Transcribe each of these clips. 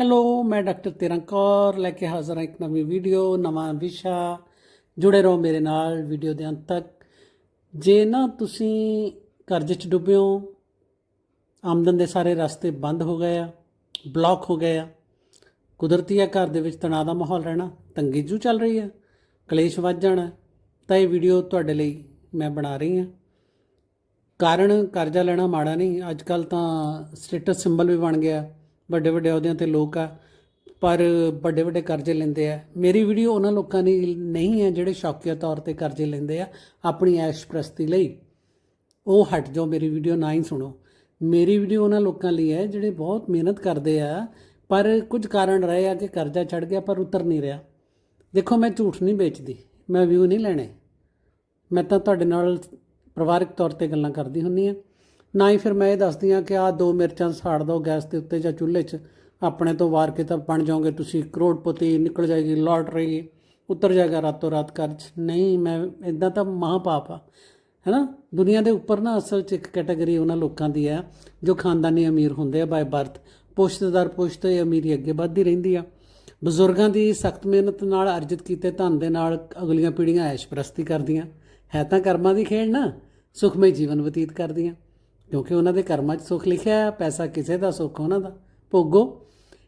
Hello, ਮੈਂ doctor ਤਿਰੰਕੌਰ ਲੈ ਕੇ ਹਾਜ਼ਰ ਹਾਂ ਇੱਕ ਨਵੀਂ ਵੀਡੀਓ, ਨਵਾਂ ਵਿਸ਼ਾ। ਜੁੜੇ ਰਹੋ ਮੇਰੇ ਨਾਲ ਵੀਡੀਓ ਦੇ ਅੰਤ ਤੱਕ। ਜੇ ਨਾ ਤੁਸੀਂ ਕਰਜ਼ੇ 'ਚ ਡੁੱਬੇ ਹੋ, ਆਮਦਨ ਦੇ ਸਾਰੇ ਰਸਤੇ ਬੰਦ ਹੋ ਗਏ ਆ, ਬਲੌਕ ਹੋ ਗਏ ਆ, ਕੁਦਰਤੀ ਆ ਘਰ ਦੇ ਵਿੱਚ ਤਣਾਅ ਦਾ ਮਾਹੌਲ ਰਹਿਣਾ, ਤੰਗੀ ਜੂ ਚੱਲ ਰਹੀ ਆ, ਕਲੇਸ਼ ਵੱਧ ਜਾਣਾ, ਤਾਂ ਇਹ ਵੀਡੀਓ ਤੁਹਾਡੇ ਲਈ ਮੈਂ ਬਣਾ ਰਹੀ ਹਾਂ। ਕਾਰਨ ਕਰਜ਼ਾ ਲੈਣਾ ਮਾੜਾ ਨਹੀਂ, ਅੱਜ ਕੱਲ ਤਾਂ ਸਟੇਟਸ ਸਿੰਬਲ ਵੀ ਬਣ ਗਿਆ। ਵੱਡੇ ਵੱਡੇ ਅਹੁਦਿਆਂ ਤੇ ਲੋਕ ਆ, ਪਰ ਵੱਡੇ ਵੱਡੇ ਕਰਜ਼ੇ ਲੈਂਦੇ ਆ। ਮੇਰੀ ਵੀਡੀਓ ਉਹਨਾਂ ਲੋਕਾਂ ਦੀ ਨਹੀਂ ਹੈ ਜਿਹੜੇ ਸ਼ੌਕੀਆ ਤੌਰ ਤੇ ਕਰਜ਼ੇ ਲੈਂਦੇ ਆ, ਆਪਣੀ ਐਸ਼ ਪ੍ਰਸਤੀ ਲਈ। ਉਹ ਹਟ ਜਾਓ, ਮੇਰੀ ਵੀਡੀਓ ਨਾ ਹੀ ਸੁਣੋ। ਮੇਰੀ ਵੀਡੀਓ ਉਹਨਾਂ ਲੋਕਾਂ ਲਈ ਹੈ ਜਿਹੜੇ ਬਹੁਤ ਮਿਹਨਤ ਕਰਦੇ ਆ, ਪਰ ਕੁਝ ਕਾਰਨ ਰਹੇ ਆ ਕਿ ਕਰਜ਼ਾ ਚੜ ਗਿਆ, ਪਰ ਉਤਰ ਨਹੀਂ ਰਿਹਾ। ਦੇਖੋ, ਮੈਂ ਝੂਠ ਨਹੀਂ ਵੇਚਦੀ, ਮੈਂ ਵਿਊ ਨਹੀਂ ਲੈਣੇ। ਮੈਂ ਤਾਂ ਤੁਹਾਡੇ ਨਾਲ ਪਰਿਵਾਰਕ ਤੌਰ ਤੇ ਗੱਲਾਂ ਕਰਦੀ ਹੁੰਨੀ ਆ ਨਾ ਹੀ ਫਿਰ ਮੈਂ ਇਹ ਦੱਸਦੀ ਆ ਕਿ ਆਹ ਦੋ ਮਿਰਚਾਂ ਸਾੜ ਦਿਓ ਗੈਸ ਦੇ ਉੱਤੇ ਜਾਂ ਚੁੱਲ੍ਹੇ 'ਚ। ਆਪਣੇ ਤੋਂ ਵਾਰ ਕੇ ਤਾਂ ਬਣ ਜਾਓਗੇ ਤੁਸੀਂ, ਕਰੋੜਪਤੀ ਨਿਕਲ ਜਾਏਗੀ ਲਾਟਰੀ ਉਤਰ ਜਾਏਗਾ ਰਾਤੋਂ ਰਾਤ ਕਰਜ਼ ਨਹੀਂ, ਮੈਂ ਇਦਾਂ ਤਾਂ ਮਹਾਪਾਪ ਆ ਹੈਨਾ ਦੁਨੀਆ ਦੇ ਉੱਪਰ ਨਾ ਅਸਲ 'ਚ ਇੱਕ ਕੈਟਾਗਰੀ ਉਹਨਾਂ ਲੋਕਾਂ ਦੀ ਹੈ, ਜੋ ਖਾਨਦਾਨੀ ਅਮੀਰ ਹੁੰਦੇ ਆ ਬਾਈ ਬਰਥ। ਪੁਸ਼ਤਦਰ ਪੁਸ਼ਤ ਇਹ ਅਮੀਰੀ ਅੱਗੇ ਵੱਧਦੀ ਰਹਿੰਦੀ ਆ। ਬਜ਼ੁਰਗਾਂ ਦੀ ਸਖਤ ਮਿਹਨਤ ਨਾਲ ਅਰਜਿਤ ਕੀਤੇ ਧਨ ਦੇ ਨਾਲ ਅਗਲੀਆਂ ਪੀੜ੍ਹੀਆਂ ਐਸ਼ਪ੍ਰਸਤੀ ਕਰਦੀਆਂ। ਹੈ ਤਾਂ ਕਰਮਾਂ ਦੀ ਖੇਡ ਨਾ, ਸੁਖਮਈ ਜੀਵਨ ਬਤੀਤ ਕਰਦੀਆਂ। ਕਿਉਂਕਿ ਉਹਨਾਂ ਦੇ ਕਰਮਾਂ 'ਚ ਸੁੱਖ ਲਿਖਿਆ ਪੈਸਾ ਕਿਸੇ ਦਾ ਸੁੱਖ ਉਹਨਾਂ ਦਾ। ਭੋਗੋ।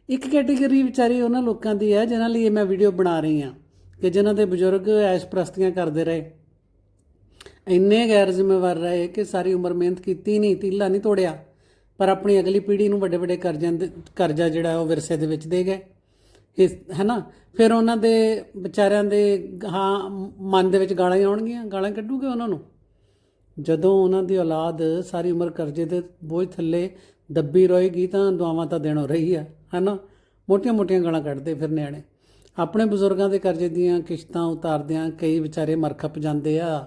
ਇੱਕ ਕੈਟਾਗਰੀ ਵਿਚਾਰੀ ਉਹਨਾਂ ਲੋਕਾਂ ਦੀ ਹੈ, ਜਿਨ੍ਹਾਂ ਲਈ ਇਹ ਮੈਂ ਵੀਡੀਓ ਬਣਾ ਰਹੀ ਹਾਂ, ਕਿ ਜਿਨ੍ਹਾਂ ਦੇ ਬਜ਼ੁਰਗ ਐਸ਼ ਪ੍ਰਸਤੀਆਂ ਕਰਦੇ ਰਹੇ। ਇੰਨੇ ਗੈਰ ਜ਼ਿੰਮੇਵਾਰ ਰਹੇ ਕਿ ਸਾਰੀ ਉਮਰ ਮਿਹਨਤ ਕੀਤੀ ਨਹੀਂ, ਤੀਲਾ ਨਹੀਂ ਤੋੜਿਆ, ਪਰ ਆਪਣੀ ਅਗਲੀ ਪੀੜ੍ਹੀ ਨੂੰ ਵੱਡੇ ਵੱਡੇ ਕਰਜ਼ਿਆਂ ਦੇ, ਕਰਜ਼ਾ ਜਿਹੜਾ ਉਹ ਵਿਰਸੇ ਦੇ ਵਿੱਚ ਦੇ ਗਏ। ਇਸ ਹੈ ਨਾ ਫਿਰ ਉਹਨਾਂ ਦੇ ਵਿਚਾਰਿਆਂ ਦੇ, ਹਾਂ, ਮਨ ਦੇ ਵਿੱਚ ਗਾਲਾਂ ਆਉਣਗੀਆਂ, ਗਾਲਾਂ ਕੱਢੂਗੇ ਉਹਨਾਂ ਨੂੰ? ਜਦੋਂ ਉਹਨਾਂ ਦੀ ਔਲਾਦ ਸਾਰੀ ਉਮਰ ਕਰਜ਼ੇ ਦੇ ਬੋਝ ਥੱਲੇ ਦੱਬੀ ਰਹੇਗੀ ਤਾਂ ਦੁਆਵਾਂ ਤਾਂ ਦੇਣੋਂ ਰਹੀ ਆ ਹਨਾ? ਮੋਟੀਆਂ ਮੋਟੀਆਂ ਗਾਲਾਂ ਕੱਢਦੇ ਫਿਰ ਨਿਆਣੇ। ਆਪਣੇ ਬਜ਼ੁਰਗਾਂ ਦੇ ਕਰਜ਼ੇ ਦੀਆਂ ਕਿਸ਼ਤਾਂ ਉਤਾਰਦਿਆਂ ਕਈ ਵਿਚਾਰੇ ਮਰਖਪ ਜਾਂਦੇ ਆ।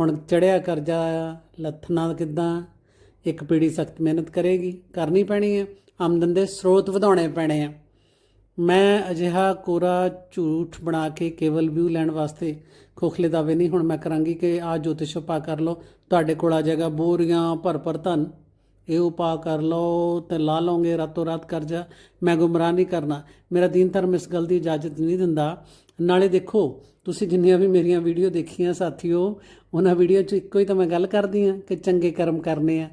ਹੁਣ ਚੜਿਆ ਕਰਜ਼ਾ ਆ ਲੱਥਣਾ ਕਿੱਦਾਂ? ਇੱਕ ਪੀੜੀ ਸਖਤ ਮਿਹਨਤ ਕਰੇਗੀ, ਕਰਨੀ ਪੈਣੀ ਹੈ। ਆਮਦਨ ਦੇ ਸਰੋਤ ਵਧਾਉਣੇ ਪੈਣੇ ਆ। ਮੈਂ ਅਜਿਹਾ ਕੋਰਾ ਝੂਠ ਬਣਾ ਕੇ ਕੇਵਲ ਵਿਊ ਲੈਣ ਵਾਸਤੇ ਖੋਖਲੇ ਦਾਅਵੇ ਨਹੀਂ, ਹੁਣ ਮੈਂ ਕਰਾਂਗੀ ਕਿ ਆ ਜੋਤਿਸ਼ ਉਪਾਅ ਕਰ ਲਓ। ਤੁਹਾਡੇ ਕੋਲ ਆ ਜਾਏਗਾ ਬੋਰੀਆਂ ਭਰ ਭਰ ਧਨ। ਇਹ ਉਪਾਅ ਕਰ ਲਓ ਤੇ ਲਾ ਲਓਗੇ, ਰਾਤੋਂ ਰਾਤ ਕਰਜ਼ਾ ਮੈਂ ਗੁੰਮਰਾਹ ਨਹੀਂ ਕਰਨਾ। ਮੇਰਾ ਦੀਨ ਧਰਮ ਇਸ ਗੱਲ ਦੀ ਇਜਾਜ਼ਤ ਨਹੀਂ ਦਿੰਦਾ। ਨਾਲੇ ਦੇਖੋ, ਤੁਸੀਂ ਜਿੰਨੀਆਂ ਵੀ ਮੇਰੀਆਂ ਵੀਡੀਓ ਦੇਖੀਆਂ ਸਾਥੀਓ, ਉਹਨਾਂ ਵੀਡੀਓ 'ਚ ਇੱਕੋ ਹੀ ਤਾਂ ਮੈਂ ਗੱਲ ਕਰਦੀ ਆ ਕਿ ਚੰਗੇ ਕਰਮ ਕਰਨੇ ਆ।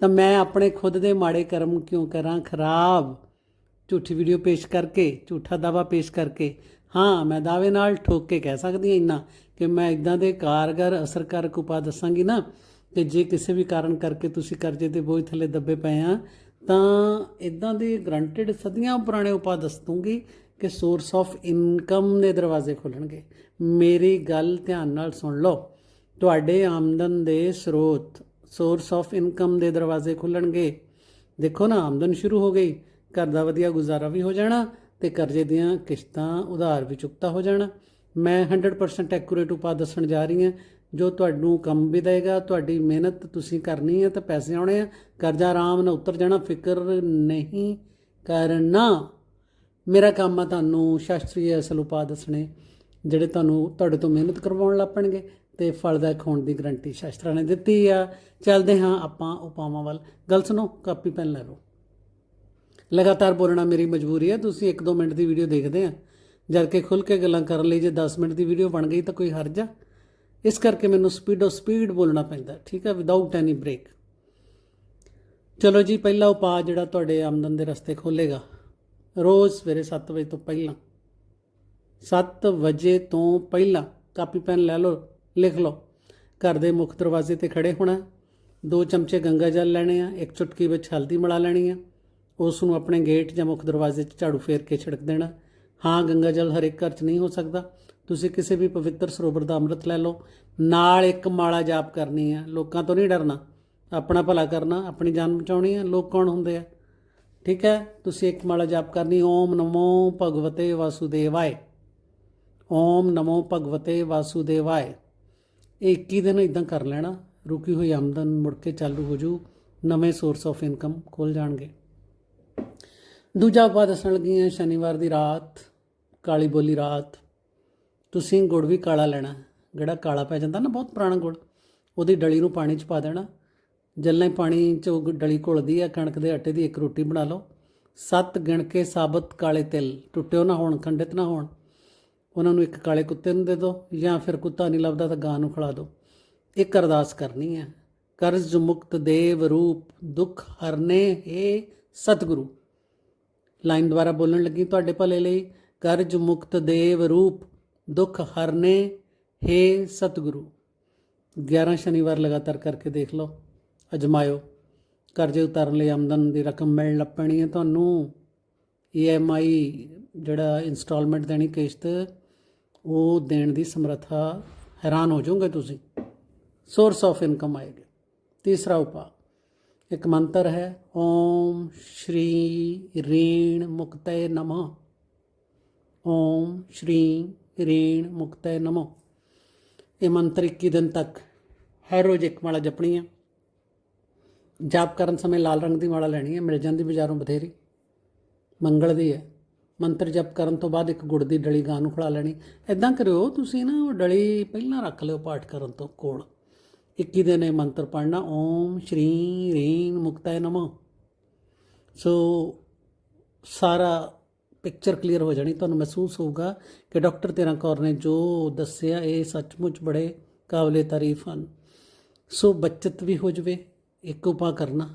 ਤਾਂ ਮੈਂ ਆਪਣੇ ਖੁਦ ਦੇ ਮਾੜੇ ਕਰਮ ਕਿਉਂ ਕਰਾਂ? ਖਰਾਬ। ਝੂਠੀ ਵੀਡੀਓ ਪੇਸ਼ ਕਰਕੇ, ਝੂਠਾ ਦਾਵਾ ਪੇਸ਼ ਕਰਕੇ, ਹਾਂ, ਮੈਂ ਦਾਅਵੇ ਨਾਲ ਠੋਕ ਕੇ ਕਹਿ ਸਕਦੀ ਹਾਂ ਇੰਨਾ ਕਿ ਮੈਂ ਇਦਾਂ ਦੇ ਕਾਰਗਰ, ਅਸਰਕਾਰਕ ਉਪਾਅ ਦੱਸਾਂਗੀ ਨਾ ਕਿ ਜੇ ਕਿਸੇ ਵੀ ਕਾਰਨ ਕਰਕੇ ਤੁਸੀਂ ਕਰਜ਼ੇ ਦੇ ਬੋਝ ਥੱਲੇ ਦੱਬੇ ਪਏ ਆ, ਤਾਂ ਇਦਾਂ ਦੇ ਗਰੰਟਡ ਸਦੀਆਂ ਪੁਰਾਣੇ ਉਪਾਅ ਦੱਸ ਦੂੰਗੀ ਕਿ ਸੋਰਸ ਆਫ ਇਨਕਮ ਦੇ ਦਰਵਾਜ਼ੇ ਖੁੱਲਣਗੇ। ਮੇਰੀ ਗੱਲ ਧਿਆਨ ਨਾਲ ਸੁਣ ਲਓ। ਤੁਹਾਡੇ ਆਮਦਨ ਦੇ ਸਰੋਤ ਸੋਰਸ ਆਫ ਇਨਕਮ ਦੇ ਦਰਵਾਜ਼ੇ ਖੁੱਲਣਗੇ। ਦੇਖੋ ਨਾ, ਆਮਦਨ ਸ਼ੁਰੂ ਹੋ ਗਈ। ਘਰ ਦਾ ਵਧੀਆ ਗੁਜ਼ਾਰਾ ਵੀ ਹੋ ਜਾਣਾ ਤੇ ਕਰਜ਼ੇ ਦੀਆਂ ਕਿਸ਼ਤਾਂ ਉਧਾਰ ਵੀ ਚੁਕਤਾ ਹੋ ਜਾਣਾ। ਮੈਂ 100% ਐਕੂਰੇਟ ਉਪਾਅ ਦੱਸਣ ਜਾ ਰਹੀ ਹਾਂ। ਜੋ ਤੁਹਾਨੂੰ ਕੰਮ ਵੀ ਦੇਗਾ, ਤੁਹਾਡੀ ਮਿਹਨਤ ਤੁਸੀਂ ਕਰਨੀ ਹੈ ਤਾਂ ਪੈਸੇ ਆਉਣੇ ਆ। ਕਰਜ਼ਾ ਆਰਾਮ ਨਾਲ ਉਤਰ ਜਾਣਾ, ਫਿਕਰ ਨਹੀਂ ਕਰਨਾ। ਮੇਰਾ ਕੰਮ ਆ ਤੁਹਾਨੂੰ ਸ਼ਾਸਤਰੀ ਅਸਲ ਉਪਾਅ ਦੱਸਣੇ, ਜਿਹੜੇ ਤੁਹਾਨੂੰ ਤੁਹਾਡੇ ਤੋਂ ਮਿਹਨਤ ਕਰਵਾਉਣ ਲੱਪਣਗੇ ਤੇ ਫਲਦਾਇਕ ਹੋਣ ਦੀ ਗਰੰਟੀ ਸ਼ਾਸਤਰਾਂ ਨੇ ਦਿੱਤੀ ਆ। ਚੱਲਦੇ ਹਾਂ ਆਪਾਂ ਉਪਾਵਾਂ ਵੱਲ। ਗੱਲ ਸੁਣੋ, ਕਾਪੀ, ਪੈਨ ਲੈ ਲਓ। ਲਗਾਤਾਰ ਬੋਲਣਾ ਮੇਰੀ ਮਜਬੂਰੀ ਹੈ। ਤੁਸੀਂ 1-2 ਮਿੰਟ ਦੀ ਵੀਡੀਓ ਦੇਖਦੇ ਆ। ਜਦ ਕਿ ਖੁੱਲ ਕੇ ਗੱਲਾਂ ਕਰਨ ਲਈ ਜੇ 10 ਮਿੰਟ ਦੀ ਵੀਡੀਓ ਬਣ ਗਈ ਤਾਂ ਕੋਈ ਹਰਜ ਆ। ਇਸ ਕਰਕੇ ਮੈਨੂੰ ਸਪੀਡ ਸਪੀਡੋ ਸਪੀਡ ਬੋਲਣਾ ਪੈਂਦਾ ਠੀਕ ਹੈ ਵਿਦਆਊਟ ਐਨੀ ਬ੍ਰੇਕ ਚਲੋ ਜੀ, ਪਹਿਲਾ ਉਪਾਅ ਜਿਹੜਾ ਤੁਹਾਡੇ ਆਮਦਨ ਦੇ ਰਸਤੇ ਖੋਲੇਗਾ ਰੋਜ਼ ਸਵੇਰੇ 7 ਵਜੇ ਤੋਂ ਪਹਿਲਾਂ। 7 ਵਜੇ ਤੋਂ ਪਹਿਲਾਂ ਕਾਪੀ, ਪੈਨ ਲੈ ਲਓ, ਲਿਖ ਲਓ। ਘਰ ਦੇ ਮੁੱਖ ਦਰਵਾਜ਼ੇ ਤੇ ਖੜੇ ਹੋਣਾ ਦੋ ਚਮਚੇ ਗੰਗਾ ਜਲ ਲੈਣੇ ਆ, ਇੱਕ ਚੁਟਕੀ ਵਿੱਚ ਹਲਦੀ ਮਿਲਾ ਲੈਣੀ ਆ। ਉਸ ਨੂੰ ਆਪਣੇ ਗੇਟ ਜਾਂ ਮੁੱਖ ਦਰਵਾਜ਼ੇ 'ਚ ਝਾੜੂ ਫੇਰ ਕੇ ਛਿੜਕ ਦੇਣਾ। ਹਾਂ, ਗੰਗਾ ਜਲ ਹਰੇਕ ਘਰ 'ਚ ਨਹੀਂ ਹੋ ਸਕਦਾ। ਤੁਸੀਂ ਕਿਸੇ ਵੀ ਪਵਿੱਤਰ ਸਰੋਵਰ ਦਾ ਅੰਮ੍ਰਿਤ ਲੈ ਲਓ। ਨਾਲ ਇੱਕ ਮਾਲਾ ਜਾਪ ਕਰਨੀ ਹੈ ਲੋਕਾਂ ਤੋਂ ਨਹੀਂ ਡਰਨਾ। ਆਪਣਾ ਭਲਾ ਕਰਨਾ, ਆਪਣੀ ਜਾਨ ਬਚਾਉਣੀ ਹੈ ਲੋਕ ਕੌਣ ਹੁੰਦੇ ਆ? ਠੀਕ ਹੈ? ਤੁਸੀਂ ਇੱਕ ਮਾਲਾ ਜਾਪ ਕਰਨੀ। ਓਮ ਨਮੋ ਭਗਵਤੇ ਵਾਸੁਦੇਵਾਏ। ਓਮ ਨਮੋ ਭਗਵਤੇ ਵਾਸੁਦੇਵਾਏ। ਇਹ 21 ਦਿਨ ਇਦਾਂ ਕਰ ਲੈਣਾ। ਰੁਕੀ ਹੋਈ ਆਮਦਨ ਮੁੜ ਕੇ ਚਾਲੂ ਹੋ ਜੂ। ਨਵੇਂ ਸੋਰਸ ਆਫ ਇਨਕਮ ਖੁੱਲ ਜਾਣਗੇ। ਦੂਜਾ ਉਪਾਅ ਦੱਸਣ ਲੱਗੀ ਹਾਂ, ਸ਼ਨੀਵਾਰ ਦੀ ਰਾਤ, ਕਾਲੀ ਬੋਲੀ ਰਾਤ। ਤੁਸੀਂ ਗੁੜ ਵੀ ਕਾਲਾ ਲੈਣਾ, ਜਿਹੜਾ ਕਾਲਾ ਪੈ ਜਾਂਦਾ ਨਾ, ਬਹੁਤ ਪੁਰਾਣਾ ਗੁੜ, ਉਹਦੀ ਡਲੀ ਨੂੰ ਪਾਣੀ 'ਚ ਪਾ ਦੇਣਾ। ਜਲਨੇ ਪਾਣੀ 'ਚ ਉਹ ਡਲੀ ਘੁਲਦੀ ਆ, ਕਣਕ ਦੇ ਆਟੇ ਦੀ ਇੱਕ ਰੋਟੀ ਬਣਾ ਲਓ। ਸੱਤ ਗਿਣ ਕੇ ਸਾਬਤ ਕਾਲੇ ਤਿਲ, ਟੁੱਟਿਓ ਨਾ ਹੋਣ, ਖੰਡਿਤ ਨਾ ਹੋਣ। ਉਹਨਾਂ ਨੂੰ ਇੱਕ ਕਾਲੇ ਕੁੱਤੇ ਨੂੰ ਦੇ ਦਿਓ ਜਾਂ ਫਿਰ ਕੁੱਤਾ ਨਹੀਂ ਲੱਭਦਾ ਤਾਂ ਗਾਂ ਨੂੰ ਖਿਲਾ ਦਿਓ ਇੱਕ ਅਰਦਾਸ ਕਰਨੀ ਹੈ ਕਰਜ਼ ਮੁਕਤ ਦੇਵ ਰੂਪ, ਦੁੱਖ ਹਰਨੇ ਏ ਸਤਿਗੁਰੂ। ਲਾਈਨ ਦੁਆਰਾ ਬੋਲਣ ਲੱਗੀ, ਤੁਹਾਡੇ ਭਲੇ ਲਈ ਕਰਜ਼ ਮੁਕਤ ਦੇਵ ਰੂਪ ਦੁੱਖ ਹਰਨੇ ਹੇ ਸਤਿਗੁਰੂ। 11 ਸ਼ਨੀਵਾਰ ਲਗਾਤਾਰ ਕਰਕੇ ਦੇਖ ਲਓ, ਅਜਮਾਇਓ। ਕਰਜ਼ੇ ਉਤਾਰਨ ਲਈ ਆਮਦਨ ਦੀ ਰਕਮ ਮਿਲਣ ਲੱਪਣੀ ਹੈ ਤੁਹਾਨੂੰ। EMI ਜਿਹੜਾ ਇਨਸਟਾਲਮੈਂਟ ਦੇਣੀ ਕਿਸ਼ਤ, ਉਹ ਦੇਣ ਦੀ ਸਮਰੱਥਾ ਹੈਰਾਨ ਹੋ ਜਾਓਗੇ ਤੁਸੀਂ। ਸੋਰਸ ਆਫ ਇਨਕਮ ਆਏਗਾ। ਤੀਸਰਾ ਉਪਾਅ। ਇੱਕ ਮੰਤਰ ਹੈ, ਓਮ ਸ਼੍ਰੀ ਰੀਣ ਮੁਕਤੈ ਨਮੋ। ਓਮ ਸ਼੍ਰੀ ਰੀਣ ਮੁਕਤੈ ਨਮੋ। ਇਹ ਮੰਤਰ 21 ਦਿਨ ਤੱਕ ਹਰ ਰੋਜ਼ ਇੱਕ ਮਾਲਾ ਜਪਣੀ ਹੈ ਜਾਪ ਕਰਨ ਸਮੇਂ ਲਾਲ ਰੰਗ ਦੀ ਮਾਲਾ ਲੈਣੀ ਹੈ ਮਿਲ ਜਾਂਦੀ ਬਾਜ਼ਾਰੋਂ ਬਥੇਰੀ। ਮੰਗਲ ਦੀ ਹੈ। ਮੰਤਰ ਜਪ ਕਰਨ ਤੋਂ ਬਾਅਦ ਇੱਕ ਗੁੜ ਦੀ ਡਲੀ ਗਾਂ ਨੂੰ ਖੜਾ ਲੈਣੀ। ਐਦਾਂ ਕਰਿਓ, ਤੁਸੀਂ ਨਾ ਉਹ ਡਲੀ ਪਹਿਲਾਂ ਰੱਖ ਲਿਓ ਪਾਠ ਕਰਨ ਤੋਂ ਕੋਲ। 21 ਦਿਨ ਇਹ ਮੰਤਰ ਪੜਨਾ ਓਮ ਸ਼੍ਰੀ ਰੀਂ ਮੁਕਤੈ ਨਮੋ। ਸੋ ਸਾਰਾ ਪਿਕਚਰ ਕਲੀਅਰ ਹੋ ਜਾਣੀ, ਤੁਹਾਨੂੰ ਮਹਿਸੂਸ ਹੋਊਗਾ ਕਿ ਡਾਕਟਰ ਤੇਰਾ ਕੌਰ ਨੇ ਜੋ ਦੱਸਿਆ, ਇਹ ਸੱਚਮੁੱਚ ਬੜੇ ਕਾਬਲੇ ਤਾਰੀਫ ਹਨ। ਸੋ ਬਚਤ ਵੀ ਹੋ ਜਵੇ, ਇੱਕ ਉਪਾਅ ਕਰਨਾ।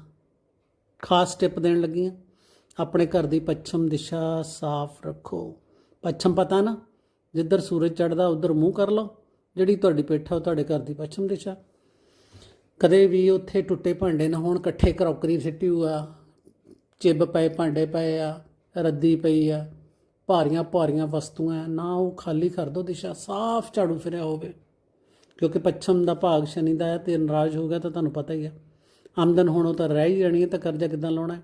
ਖਾਸ ਟਿਪ ਦੇਣ ਲੱਗੀ ਹਾਂ ਆਪਣੇ ਘਰ ਦੀ ਪੱਛਮ ਦਿਸ਼ਾ ਸਾਫ਼ ਰੱਖੋ। ਪੱਛਮ ਪਤਾ ਨਾ, ਜਿੱਧਰ ਸੂਰਜ ਚੜਦਾ ਉਧਰ ਮੂੰਹ ਕਰ ਲਓ। ਜਿਹੜੀ ਤੁਹਾਡੀ ਪੇਠਾ ਉਹ ਤੁਹਾਡੇ ਘਰ ਦੀ ਪੱਛਮ ਦਿਸ਼ਾ। ਕਦੇ ਵੀ ਉੱਥੇ ਟੁੱਟੇ ਭਾਂਡੇ ਨਾ ਹੋਣ, ਇਕੱਠੇ ਕਰੋਕਰੀ ਸਿੱਟੀ ਹੋਆ ਚਿੱਬ ਪਏ, ਭਾਂਡੇ ਪਏ ਆ, ਰੱਦੀ ਪਈ ਆ, ਭਾਰੀਆਂ ਭਾਰੀਆਂ ਵਸਤੂਆਂ ਨਾ ਉਹ ਖਾਲੀ ਕਰ ਦੋ ਦਿਸ਼ਾ, ਸਾਫ਼ ਝਾੜੂ ਫਿਰਿਆ ਹੋਵੇ। ਕਿਉਂਕਿ ਪੱਛਮ ਦਾ ਭਾਗ ਸ਼ਨੀ ਦਾ ਹੈ ਤੇ ਨਾਰਾਜ਼ ਹੋ ਗਿਆ ਤਾਂ ਤੁਹਾਨੂੰ ਪਤਾ ਹੀ ਆ। ਆਮਦਨ ਹੋਣੋਂ ਤਾਂ ਰਹਿ ਹੀ ਜਾਣੀ ਹੈ ਤਾਂ ਕਰਜ਼ਾ ਕਿੱਦਾਂ ਲਾਉਣਾ? ਹੈ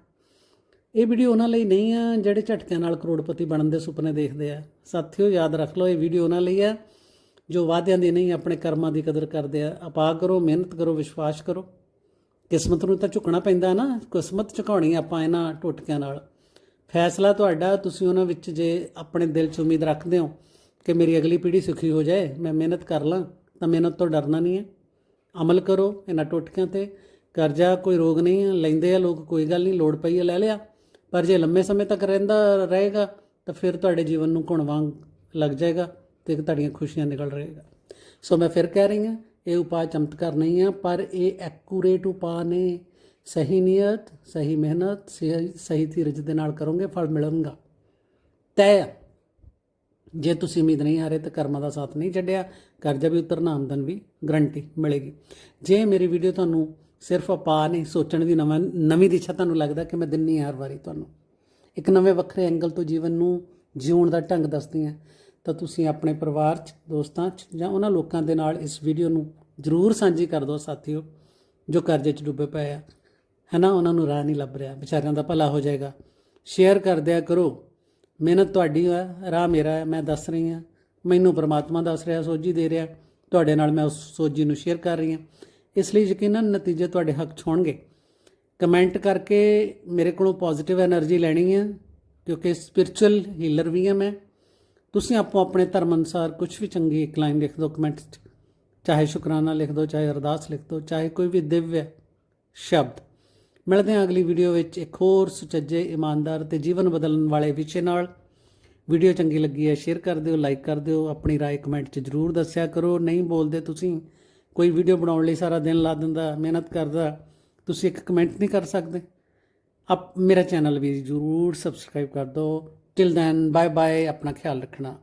ਇਹ ਵੀਡੀਓ ਉਹਨਾਂ ਲਈ ਨਹੀਂ ਆ, ਜਿਹੜੇ ਝਟਕਿਆਂ ਨਾਲ ਕਰੋੜਪਤੀ ਬਣਨ ਦੇ ਸੁਪਨੇ ਦੇਖਦੇ ਆ। ਸਾਥੀਓ, ਯਾਦ ਰੱਖ ਲਓ, ਇਹ ਵੀਡੀਓ ਉਹਨਾਂ ਲਈ ਆ। ਜੋ ਵਾਅਦਿਆਂ ਦੀ ਨਹੀਂ, ਆਪਣੇ ਕਰਮਾਂ ਦੀ ਕਦਰ ਕਰਦੇ ਆ। ਆਪਾ ਕਰੋ, ਮਿਹਨਤ ਕਰੋ, ਵਿਸ਼ਵਾਸ ਕਰੋ। ਕਿਸਮਤ ਨੂੰ ਤਾਂ ਝੁਕਣਾ ਪੈਂਦਾ ਨਾ, ਕਿਸਮਤ ਝੁਕਾਉਣੀ ਆਪਾਂ ਇਹਨਾਂ ਟੋਟਕਿਆਂ ਨਾਲ। ਫੈਸਲਾ ਤੁਹਾਡਾ, ਤੁਸੀਂ ਉਹਨਾਂ ਵਿੱਚ ਜੇ ਆਪਣੇ ਦਿਲ 'ਚ ਉਮੀਦ ਰੱਖਦੇ ਹੋ ਕਿ ਮੇਰੀ ਅਗਲੀ ਪੀੜ੍ਹੀ ਸੁਖੀ ਹੋ ਜਾਏ, ਮੈਂ ਮਿਹਨਤ ਕਰ ਲਾਂ, ਤਾਂ ਮਿਹਨਤ ਤੋਂ ਡਰਨਾ ਨਹੀਂ ਹੈ। ਅਮਲ ਕਰੋ ਇਹਨਾਂ ਟੋਟਕਿਆਂ ਤੇ। ਕਰਜ਼ਾ ਕੋਈ ਰੋਗ ਨਹੀਂ ਹੈ, ਲੈਂਦੇ ਆ ਲੋਕ, ਕੋਈ ਗੱਲ ਨਹੀਂ, ਲੋੜ ਪਈ ਹੈ, ਲੈ ਲਿਆ। ਪਰ ਜੇ ਲੰਮੇ ਸਮੇਂ ਤੱਕ ਰਹਿੰਦਾ ਰਹੇਗਾ, ਤਾਂ ਫਿਰ ਤੁਹਾਡੇ ਜੀਵਨ ਨੂੰ ਘੁਣ ਵਾਂਗ ਲੱਗ ਜਾਏਗਾ। ਤੇ ਤੁਹਾਡੀਆਂ ਖੁਸ਼ੀਆਂ ਨਿਕਲ ਰਹੇਗਾ। ਸੋ ਮੈਂ ਫਿਰ ਕਹਿ ਰਹੀ ਹਾਂ, ਇਹ ਉਪਾਅ ਚਮਤਕਾਰ ਨਹੀਂ ਹੈ ਪਰ ਇਹ ਐਕੂਰੇਟ ਉਪਾਅ ਨੇ। ਸਹੀ ਨੀਅਤ, ਸਹੀ ਮਿਹਨਤ, ਸਹੀ ਸਹੀ ਧੀਰਜ ਦੇ ਨਾਲ ਕਰੋਗੇ, ਫਲ ਮਿਲਣਗਾ। ਤੈ, ਜੇ ਤੁਸੀਂ ਉਮੀਦ ਨਹੀਂ ਹਾਰੇ ਤਾਂ ਕਰਮਾਂ ਦਾ ਸਾਥ ਨਹੀਂ ਛੱਡਿਆ, ਕਰਜ਼ਾ ਵੀ ਉਤਰਨਾ, ਆਮਦਨ ਵੀ ਗਰੰਟੀ ਮਿਲੇਗੀ। ਜੇ ਮੇਰੀ ਵੀਡੀਓ ਤੁਹਾਨੂੰ ਸਿਰਫ ਆਪਾ ਨਹੀਂ, ਸੋਚਣ ਦੀ ਨਵਾਂ, ਨਵੀਂ ਦਿਸ਼ਾ ਤੁਹਾਨੂੰ ਲੱਗਦਾ ਕਿ ਮੈਂ ਦਿੰਨੀ ਹਰ ਵਾਰੀ ਤੁਹਾਨੂੰ, ਇੱਕ ਨਵੇਂ ਵੱਖਰੇ ਐਂਗਲ ਤੋਂ ਜੀਵਨ ਨੂੰ ਜਿਉਣ ਦਾ ਢੰਗ ਦੱਸਦੀ ਹਾਂ ਤਾਂ ਤੁਸੀਂ ਆਪਣੇ ਪਰਿਵਾਰ 'ਚ, ਦੋਸਤਾਂ 'ਚ ਜਾਂ ਉਹਨਾਂ ਲੋਕਾਂ ਦੇ ਨਾਲ ਇਸ ਵੀਡੀਓ ਨੂੰ ਜ਼ਰੂਰ ਸਾਂਝੀ ਕਰ ਦਿਓ ਸਾਥੀਓ, ਜੋ ਕਰਜ਼ੇ 'ਚ ਡੁੱਬੇ ਪਏ ਆ। ਹਨਾ, ਉਹਨਾਂ ਨੂੰ ਰਾਹ ਨਹੀਂ ਲੱਭ ਰਿਹਾ, ਵਿਚਾਰਿਆਂ ਦਾ ਭਲਾ ਹੋ ਜਾਏਗਾ। ਸ਼ੇਅਰ ਕਰ ਦਿਆ ਕਰੋ। ਮਿਹਨਤ ਤੁਹਾਡੀ ਆ, ਰਾਹ ਮੇਰਾ ਹੈ ਮੈਂ ਦੱਸ ਰਹੀ ਹਾਂ ਮੈਨੂੰ ਪਰਮਾਤਮਾ ਦੱਸ ਰਿਹਾ, ਸੋਝੀ ਦੇ ਰਿਹਾ। ਤੁਹਾਡੇ ਨਾਲ ਮੈਂ ਉਸ ਸੋਝੀ ਨੂੰ ਸ਼ੇਅਰ ਕਰ ਰਹੀ ਹਾਂ ਇਸ ਲਈ ਯਕੀਨਨ ਨਤੀਜੇ ਤੁਹਾਡੇ ਹੱਕ 'ਚ ਹੋਣਗੇ। ਕਮੈਂਟ ਕਰਕੇ ਮੇਰੇ ਕੋਲੋਂ ਪੋਜ਼ਿਟਿਵ એનર્ਜੀ ਲੈਣੀ ਹੈ ਕਿਉਂਕਿ ਸਪਿਰਚੁਅਲ ਹੀਲਰ ਵੀ ਹਾਂ ਮੈਂ। ਤੁਸੀਂ ਆਪੋ ਆਪਣੇ ਧਰਮ ਅਨੁਸਾਰ ਕੁਝ ਵੀ ਚੰਗੀ ਇੱਕ ਲਾਈਨ ਲਿਖ ਦਿਓ ਕਮੈਂਟ 'ਚ ਚਾਹੇ ਸ਼ੁਕਰਾਨਾ ਲਿਖ ਦਿਓ ਚਾਹੇ ਅਰਦਾਸ ਲਿਖ ਦਿਓ ਚਾਹੇ ਕੋਈ ਵੀ ਦਿਵਯ ਸ਼ਬਦ ਮਿਲਦੇ ਹਾਂ ਅਗਲੀ ਵੀਡੀਓ ਵਿੱਚ ਇੱਕ ਹੋਰ ਸੁਚੱਜੇ ਇਮਾਨਦਾਰ ਤੇ ਜੀਵਨ ਬਦਲਣ ਵਾਲੇ ਵਿਸ਼ੇ ਨਾਲ ਵੀਡੀਓ ਚੰਗੀ ਲੱਗੀ ਹੈ ਸ਼ੇਅਰ ਕਰ ਦਿਓ ਲਾਈਕ ਕਰ ਦਿਓ ਆਪਣੀ رائے ਕਮੈਂਟ 'ਚ ਜ਼ਰੂਰ ਦੱਸਿਆ ਕਰੋ ਨਹੀਂ ਬੋਲਦੇ ਤੁਸੀਂ ਕੋਈ ਵੀਡੀਓ ਬਣਾਉਣ ਲਈ ਸਾਰਾ ਦਿਨ ਲਾ ਦਿੰਦਾ ਮਿਹਨਤ ਕਰਦਾ ਤੁਸੀਂ ਇੱਕ ਕਮੈਂਟ ਨਹੀਂ ਕਰ ਸਕਦੇ ਆਪ ਮੇਰਾ ਚੈਨਲ ਵੀ ਜ਼ਰੂਰ ਸਬਸਕ੍ਰਾਈਬ ਕਰ ਦਿਓ ਟਿਲ ਦੈਨ ਬਾਏ ਬਾਏ ਆਪਣਾ ਖਿਆਲ ਰੱਖਣਾ।